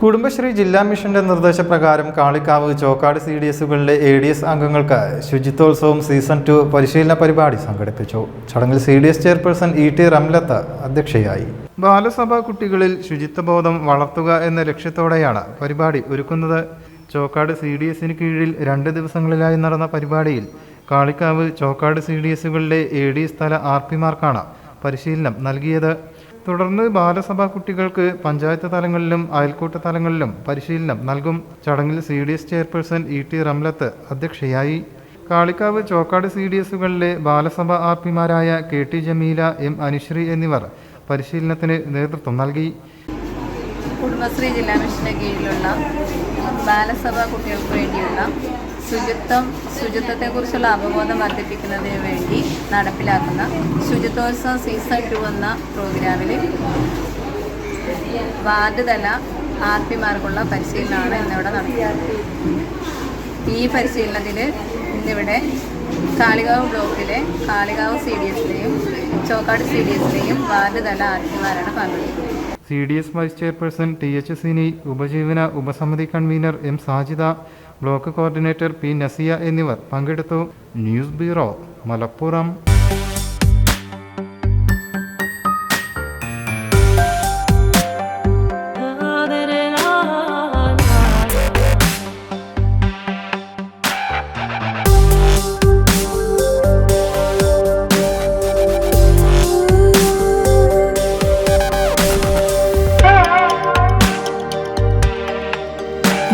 കുടുംബശ്രീ ജില്ലാ മിഷന്റെ നിർദ്ദേശപ്രകാരം കാളിക്കാവ് ചോക്കാട് സി ഡി എസുകളിലെ എ ഡി എസ് അംഗങ്ങൾക്ക് ശുചിത്വോത്സവം സീസൺ ടു പരിശീലന പരിപാടി സംഘടിപ്പിച്ചു. ചടങ്ങിൽ C D S chairperson E T Ramlath അധ്യക്ഷയായി. ബാലസഭാ കുട്ടികളിൽ ശുചിത്വബോധം വളർത്തുക എന്ന ലക്ഷ്യത്തോടെയാണ് പരിപാടി ഒരുക്കുന്നത്. ചോക്കാട് സി ഡി എസിന് കീഴിൽ രണ്ട് ദിവസങ്ങളിലായി നടന്ന പരിപാടിയിൽ കാളിക്കാവ് ചോക്കാട് സി ഡി എസുകളിലെ എ ഡി എസ് തല ആർ പിമാർക്കാണ് പരിശീലനം നൽകിയത്. തുടർന്ന് ബാലസഭാ കുട്ടികൾക്ക് പഞ്ചായത്ത് തലങ്ങളിലും അയൽക്കൂട്ട തലങ്ങളിലും പരിശീലനം നൽകും. ചടങ്ങിൽ C D S chairperson E T Ramlath അധ്യക്ഷയായി. കാളിക്കാവ് ചോക്കാട് സി ഡി എസുകളിലെ Balasabha R പിമാരായ K T Jameela M Anusree എന്നിവർ പരിശീലനത്തിന് നേതൃത്വം നൽകി. കുടുംബശ്രീ ജില്ലാ മിഷന്റെ കീഴിലുള്ള ബാലസഭ കുട്ടികൾക്ക് വേണ്ടിയുള്ള ശുചിത്വം ശുചിത്വത്തെക്കുറിച്ചുള്ള അവബോധം വർദ്ധിപ്പിക്കുന്നതിന് വേണ്ടി നടപ്പിലാക്കുന്ന ശുചിത്വോത്സവം സീസൺ ടു എന്ന പ്രോഗ്രാമിൽ വാർഡ് തല ആർ പിമാർക്കുള്ള പരിശീലനമാണ് ഇന്നിവിടെ നടത്തിയത് ഈ പരിശീലനത്തിൽ ഇന്നിവിടെ കാളികാവ് ബ്ലോക്കിലെ കാളികാവ് സി ഡി എസിലെയും ചോക്കാട് സി ഡി എസിലെയും വാർഡ് തല ആർ പിമാരാണ് പങ്കെടുക്കുന്നത്. C D S vice chairperson T H Sini ഉപജീവന ഉപസമിതി convener M Sajida block coordinator P Nasiya എന്നിവർ പങ്കെടുത്തു. News bureau Malappuram.